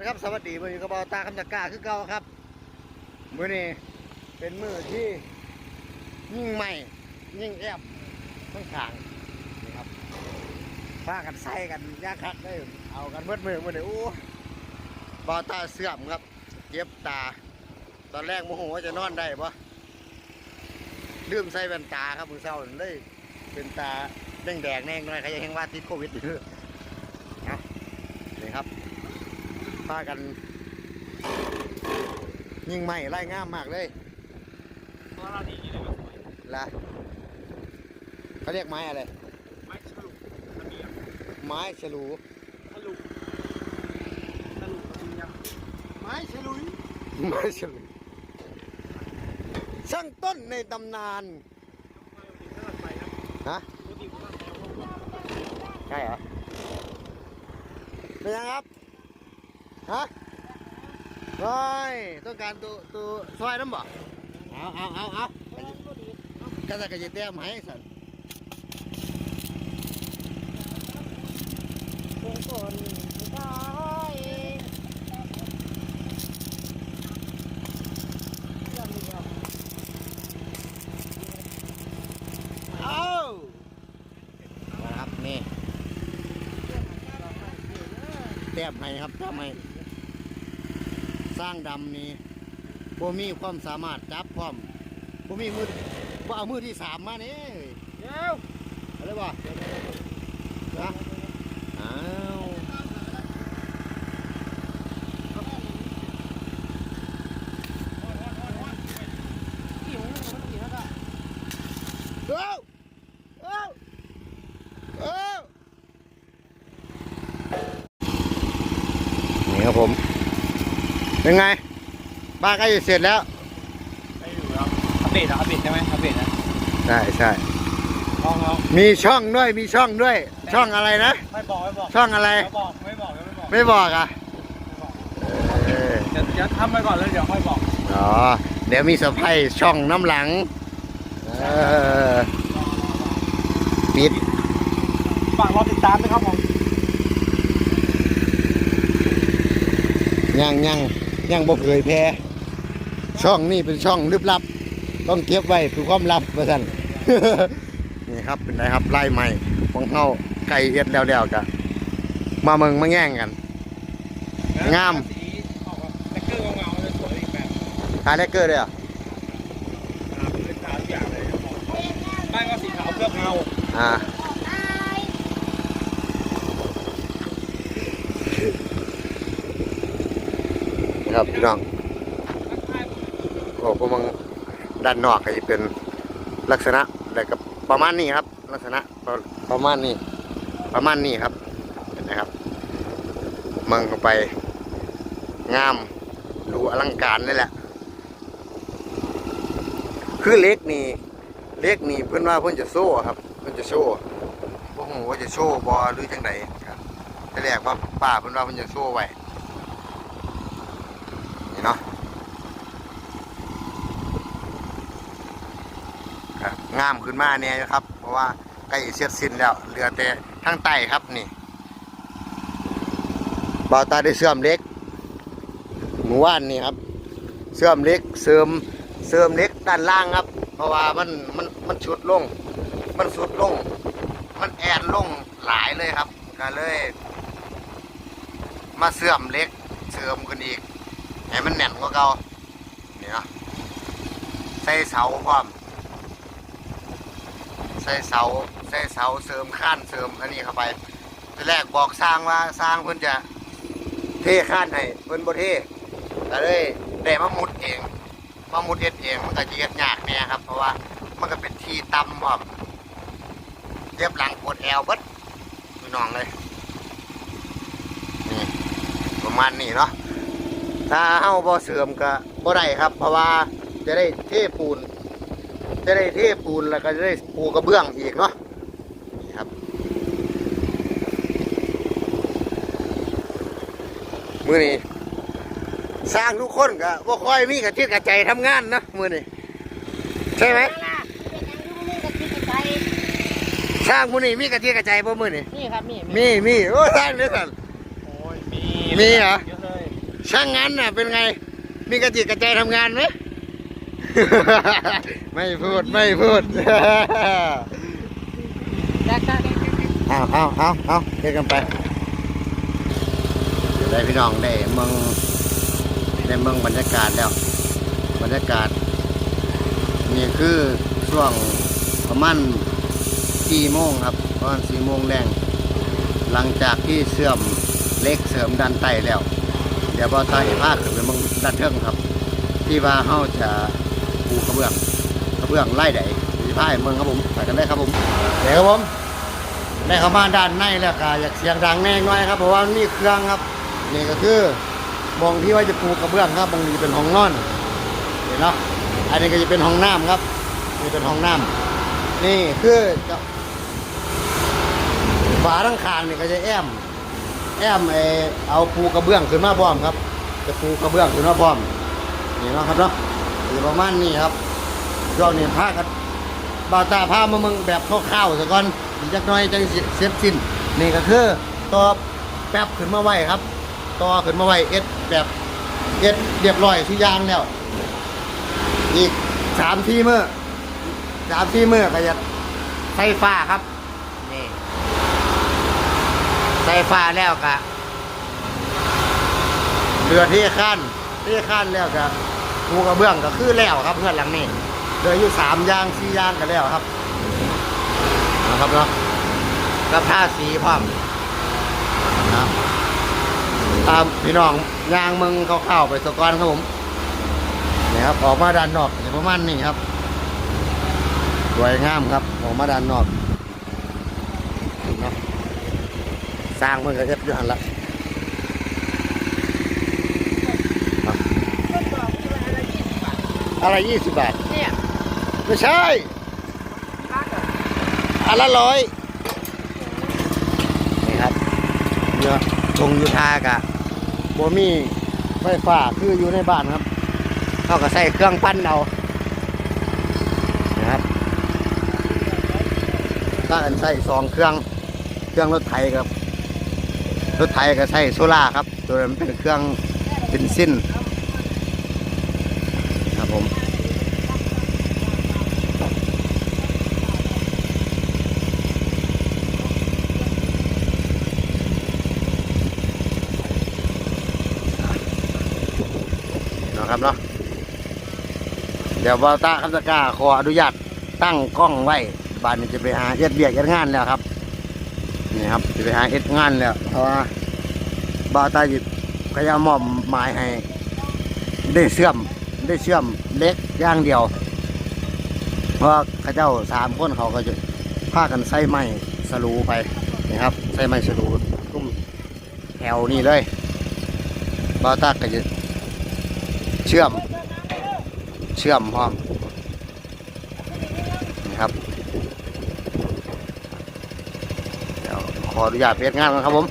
นะครับสวัสดีมือกระบาตาคำจักกาคือเก่าครับ มือนี้เป็นมือที่ยิ่งใหม่ยิ่งแอบข้างขางนี่ครับพากันใส่กันยาคัดได้เอากันเมื่อมือมือนี้โอ้บาตาเสื่อมครับเย็บตา ตอนแรกโมโหว่าจะนอนได้ปะลืมใส่แว่นตาครับมือเศร้าเลยเป็นตาแดงแดงแน่งหน่อยใครยังเห็นว่าติดโควิดอยู่เอานี่ครับ พากัน ยิงใหม่ไล่งามมากเลยเพราะเราดีนี่เลยก็สวยละเขาเรียกไม้อะไร ไม้ฉลุระเบียงไม้ฉลูฉลุฉลุระเบียงไม้ฉลุยไม้ฉลูช่างต้นในตำนานฮะใช่เหรอเป็นยังครับ ฮะโอ้ยต้องการตัวตัวซอยน้ำบ่เอาเอาเอาเอาก็จะกระยิบแต้มให้สันคงคนน้อยยังมีครับเอาครับนี่แต้มให้ครับแต้มให้ สร้างดำนี่บ่มีความสามารถจับพร้อมบ่มีมือบ่เอามือที่สามมาเนี่ยเดี๋ยวอะไรบ่นะอ้าว หิวมันหิวแล้วก็ เอ้าเอ้าเอ้านี่ครับผม เป็นไงบ้านใกล้จะเสร็จแล้วไปอยู่แล้วอัปเดตเหรออัปเดตใช่ไหมอัปเดตนะใช่ใช่ลองลองมีช่องด้วยมีช่องด้วย ช่องอะไรนะ ไม่บอกไม่บอกช่องอะไร ไม่บอกไม่บอกไม่บอกไม่บอกอะเออเดี๋ยวเดี๋ยวทำไปก่อนแล้วเดี๋ยวค่อยบอกอ๋อเดี๋ยวมีสะพายช่องน้ำหลังเออปิดฝากรอติดตามนะครับผมยังยัง ยังบ่เผยแพร่ช่องนี่เป็นช่องลึกลับ ต้องเก็บไว้คือความลับว่าซั่นนี่ครับเป็นไรครับไล่ใหม่ของเฮาไก่เฮ็ดแล้วๆกะมาเมืองมาแย่งกัน งามสีออกแบบแท็กเกอร์เงาๆเลยสวยอีกแบบขายแลกเกอร์ด้วยเหรออ่าเป็นขาวทุกอย่างเลยบ้านก็สีขาวเคลือบเงาอ่า ครับพี่น้องโอ้พวกมึงด้านนอกก็จะเป็นลักษณะแล้วก็ประมาณนี้ครับ ลักษณะประประมาณนี้ ประมาณนี้ครับเห็นไหมครับมืองเข้าไปงามดูอลังการนี่แหละ คือเล็กนี่เล็กนี่เพื่อนว่าเพื่อนจะโซ่ครับ เพื่อนจะโซ่พวกผมว่าจะโซ่บอหรือจังไดครับแต่แรกว่าป้าเพื่อนว่าเพื่อนจะโซ่ไว้นี่เนาะ ครับ งามขึ้นมาเนี่ยครับ เพราะว่าใกล้เสร็จสิ้นแล้ว เหลือแต่ทางใต้ครับนี่บ่าวตาได้เสื่อมเล็กหมู่บ้านนี่ครับ เสื่อมเล็กเสริมเสริมเล็กด้านล่างครับ เพราะว่ามันมันมันชุดลง มันสุดลง มันแอนลงหลายเลยครับก็เลย มาเสื่อมเล็กเสริมกันอีกให้มันแน่นกว่าเก่านี่เนาะใส่เสาพร้อม ใส่เสาใส่เสาเสริมข้านเสริมอันนี้เข้าไปทีแรกบอกสร้างว่าสร้างเพิ่นจะเทข้านให้เพิ่นบ่เทแต่เลยได้มามุดเองมามุดเอ็ดเองมันก็จะเฮ็ดยากแน่ครับ เพราะว่ามันก็เป็นที่ต่ำพร้อมเรียบหลังปวดแอวเบิดพี่น้องเลยนี่ประมาณนี้เนาะถ้าเฮาบ่เสริมก็บ่ได้ครับ เพราะว่าจะได้เทปูน จะได้เทปูนแล้วก็จะได้ปูกระเบื้องอีกเนาะนี่ครับ มือนี้สร้างทุกคนก็บ่ค่อยมีกระจิตกระใจทำงานนะมือนี้ใช่ไหมเป็นยังดูนี่ก็คิดใจสร้างมือนี้มีกระจิตกระใจบ่มือนี้นี่ครับนี่มีมีโอ้สร้างเด้อสันโอ้ยมีมีเหรอเยอะเลยช่างงานน่ะเป็นไง มีกระจิตกระใจทำงานไหม ไม่พูดไม่พูดเอาเอาเอาเอาเดินกันไปได้พี่น้องได้เมืองได้เมืองบรรยากาศแล้ว บรรยากาศ นี่คือช่วงประมาณสี่โมงครับประมาณสี่โมงแรงหลังจากที่เสื่อมเล็กเสริมดันไตแล้ว เดี๋ยวบอตาเห็นภาพขึ้นไปเมืองดันเทิงครับ ที่ว่าเฮาจะ ปูกระเบื้องกระเบื้องไล่ใดที่พายเมืองครับผมไปกันได้ครับผมเดี๋ยวครับผมได้เข้ามาด้านในแล้วก็อยากเสียงดังแน่น้อยครับเพราะว่านมีเครื่องครับนี่ก็คือมองที่ว่าจะปูกระเบื้องครับมองนี้เป็นห้องนอนเห็นเนาะอันนี้ก็จะเป็นห้องน้ำครับนี่เป็นห้องน้ำนี่คือจะฝาทั้งคางนี่ก็จะแอมแอมไอเอาปูกระเบื้องขึ้นมาพร้อมครับจะปูกระเบื้องขึ้นมาพร้อมนี่เนาะครับเนาะ อยู่ประมาณนี้ครับช่วงนี้พากันบาตาพามามืองแบบคร่าวๆซะก่อนอีกจักน้อยจังเสร็จสิ้นนี่ก็คือต่อแป๊บขึ้นมาไว้ครับต่อขึ้นมาไว้เอ็ดแบบเอ็ดเรียบร้อยทุกอย่างแล้ว อีกสามที่มือสามที่มือก็จะไฟฟ้าครับนี่ไฟฟ้าแล้วก็เรือที่ขั้นที่ขั้นแล้วก็ ปูกระเบื้องก็คือแล้วครับเพื่อนหลังนี้เลืออยู่สามย่างสี่ย่างกันแล้วครับนะครับเนาะกับผ้าสีพร้อมนะตามพี่น้องยางมืองเข้าๆไปสกอนครับผมนี่ครับออกมาด้านนอกอย่างประมาณนี้ครับสวยงามครับออกมาด้านนอกสร้างมันก็เอฟอยู่หันละ ต้นดอกคืออะไรยี่สิบบาท อะไรยี่สิบบาท เนี่ยไม่ใช่ร้านอะอันละร้อยนี่ครับเนื้อตรงอยูทากะบ่มีไฟฟ้าคืออยู่ในบ้านครับเขาก็ใส่เครื่องปั้นเอานะครับถ้าอันใส่สองเครื่องเครื่องรถไถครับ รถไถก็ใช้โซล่าร์ครับ ตัวนั้นเป็นเครื่องเบนซินครับ ผมนะครับเนาะเดี๋ยวบอต้าคำตะกร้าขออนุญาตตั้งกล้องไว้บ้านนี้จะไปหาเอ็ดเบียกเอ็ดงานแล้วครับนี่ครับจะไปหาเอ็ดงานแล้วเพราะว่าบอต้าหยิบพยายามอบหมายให้ได้เชื่อม ได้เชื่อมเล็กอย่างเดียวเพราะข้าเจ้าสามคนเขาก็จะพากันใส่ไม้สลูไปนะครับใส่ไม้สลูตุ้มแถวนี้เลยบอต้าก็จะเชื่อมเชื่อมพร้อมนะครับเดี๋ยวขออนุญาตเพียงานกันครับผม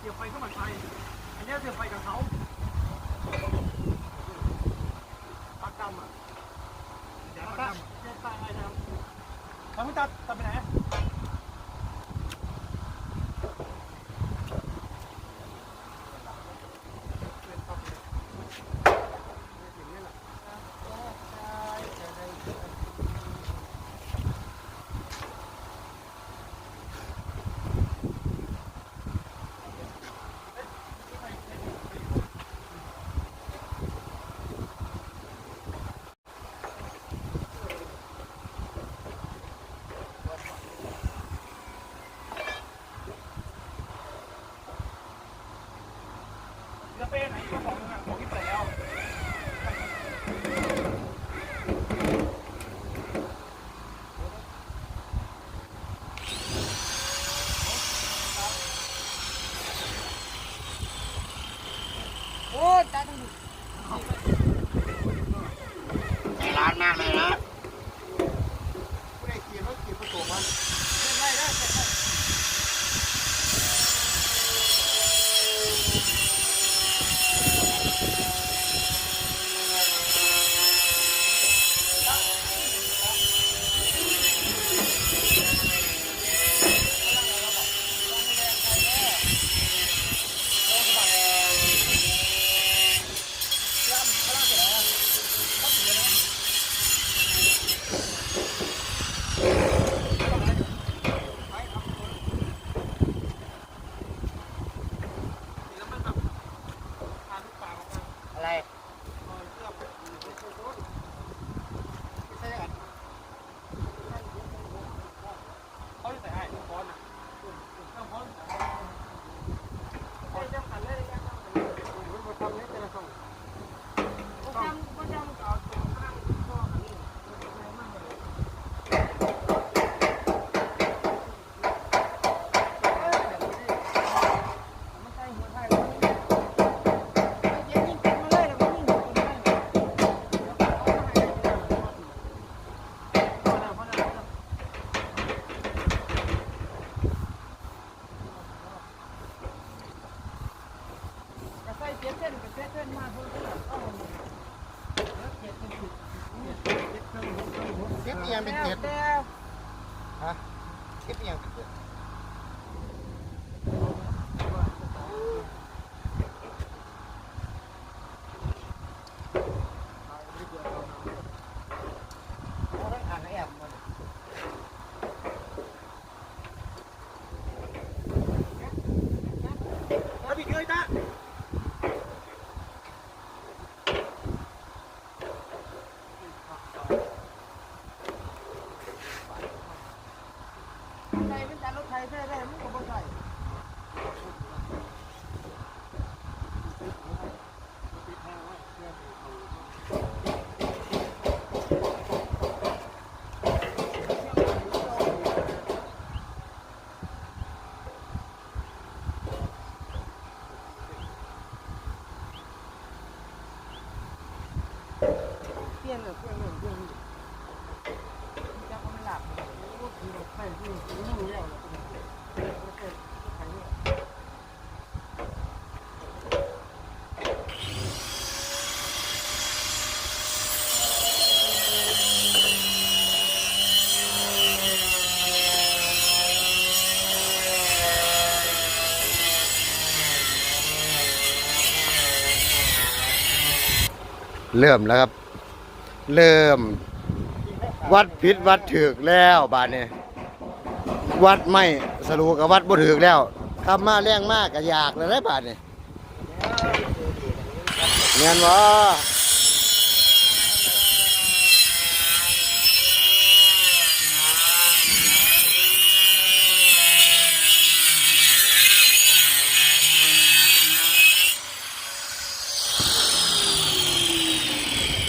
เนี้ยเสียบไฟเข้ามาไฟอันนี้เสียบไฟกับเขาปักดำอะเดี๋ยวปักดำเสียบไฟอะไรนะครับทำให้ตัดตัดไปไหน ส่เป็นแต่รถไถใส่ได้มันก็บ่ใส่ เปลี่ยนเลยเปลี่ยนเลยเปลี่ยนเลยจะเอาไม่หลับ ใช่ที่รู้แล้ว เริ่มแล้วครับ เริ่ม วัดพิษวัดถือกแล้วบาดนี้วัดไม่สรุปกับวัดบ่ถือกแล้วขับมาแรงมากก็อยากเลยได้บาดนี้เงินวะ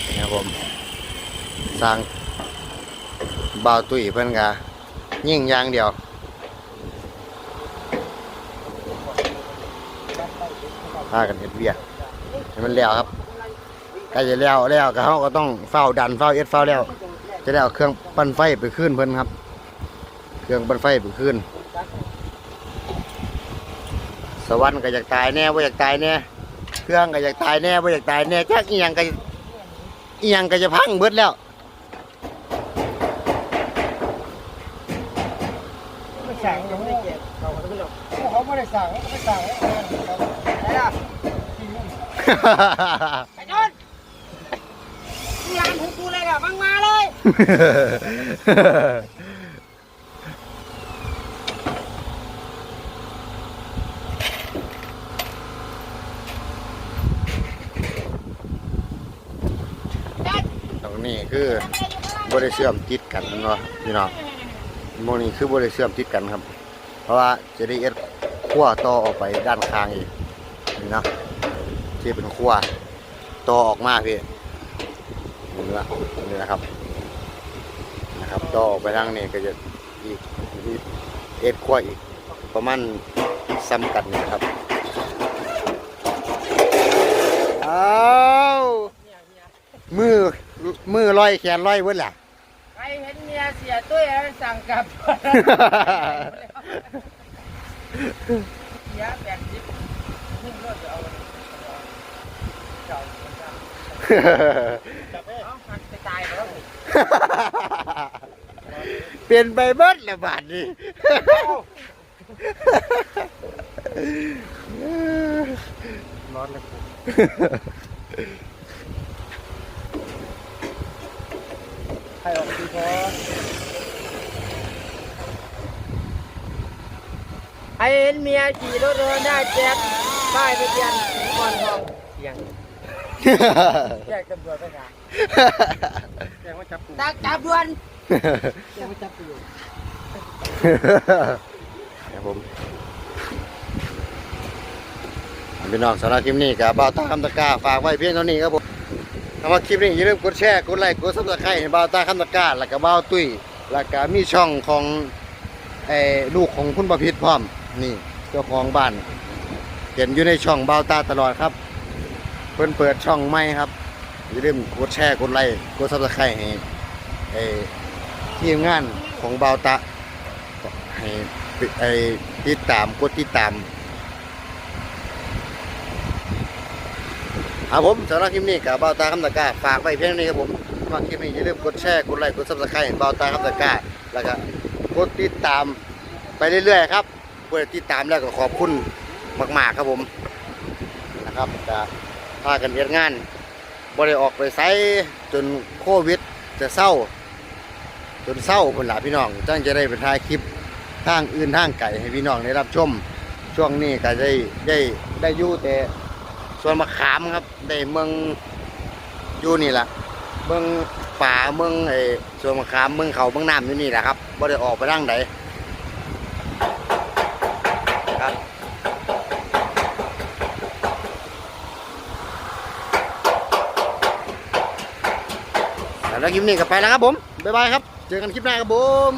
นี่ครับผม สร้างบ่าวตุ้ยเพิ่นกะยิ่งอย่างเดียว พากันเฮ็ดเวียให้มันแล้วครับใกล้จะแล้วแล้วก็เฮาก็ต้องเฝ้าดันเฝ้าเอ็ดเฝ้าแล้ว จะได้เอาเครื่องปั่นไฟไปขึ้นเพิ่นครับ เครื่องปั่นไฟไปขึ้น สวรรค์ก็อยากตายแน่ว่าอยากตายแน่ เครื่องก็อยากตายแน่ว่าอยากตายแน่จักอีหยังก็อีหยังก็จะพังเบิดแล้ว ไม่สั่งยังไม่ได้เก็บเขาก็ไม่หรอก เขาไม่ได้สั่งเขาไม่สั่งแล้วไหนล่ะที่นู่นไอ้จนมึงลามของกูเลยล่ะมึงมาเลยตรงนี้คือบริเชื่อมติดกันเนาะพี่น้องโมนี้คือบริเชื่อมติดกันครับ เพราะว่าจะได้เอ็ด ขั้วต่อออกไปด้านข้างอีกนี่เนาะที่เป็นขั้วต่อออกมาพี่นี่ละนี่นะครับนะครับต่อออกไปทางนี้ก็จะอีกอีกเอ็ดขั้วอีกประมาณซ้ำกันนี่ครับอ้าวมือมือลอยแขนลอยเว้นล่ะใครเห็นเมียเสียตุ้ยแล้วสั่งกลับ เสียแปดสิบนึ่งรถจะเอาเจ้าเอาหักไปตายแล้วเปลี่ยนไปเบิดละบาทนี่ร้อนเลยใครออกดีพอ ใครเห็นเมียขี่รถเดินได้แจ๊กป้ายทะเบียนก่อนทองเสียงแจ้งตำรวจไปค่ะแกงว่าจับปูตักจับด่วนแกงว่าจับปูครับผมพี่น้องสำหรับคลิปนี้กับบ่าวตาคำตะกาฝากไว้เพียงเท่านี้ครับผมถ้าว่าคลิปนี้อย่าลืมกดแชร์กดไลค์กดซับสไครต์ให้บ่าวตาคำตะกาแล้วก็บ่าวตุ้ยแล้วก็มีช่องของไอ้ลูกของคุณประพิษพร้อม นี่เจ้าของบ้าน เห็นอยู่ในช่องบาวตาตลอดครับ เพิ่นเปิดช่องใหม่ครับอย่าลืมกดแชร์กดไลค์กดซับสไครต์ให้ไอ้ทีมงานของบาวตาให้ไอ้ติดตามกดติดตามครับผมสำหรับคลิปนี้กับบาวตาคำตะก้าฝากไว้เพียงนี้ครับผมมาคลิปนี้อย่าลืมกดแชร์กดไลค์กดซับสไครต์เบาตาครับตะก้าแล้วก็กดติดตามไปเรื่อยๆครับ เพื่อติดตามแล้วก็ขอบคุณมากๆครับผมนะครับจะพากันเฮ็ดงานบ่ได้ออกไปไสจนโควิดจะเศร้า จนเศร้าคนหลาพี่น้องจังจะได้ไปถ่ายคลิปทางอื่นทางไก่ให้พี่น้องได้รับชม ช่วงนี้ก็ได้ได้ได้ยู่แต่ส่วนมะขามครับได้เมืองอยู่นี่แหละเมืองป่าเมืองไอ้ส่วนมะขามเมืองเขาเมืองน้ำอยู่นี่แหละครับบ่ได้ออกไปทางใดค แล้วคลิปนี้ก็ไปแล้วครับผมบ๊ายบายครับ เจอกันคลิปหน้าครับผม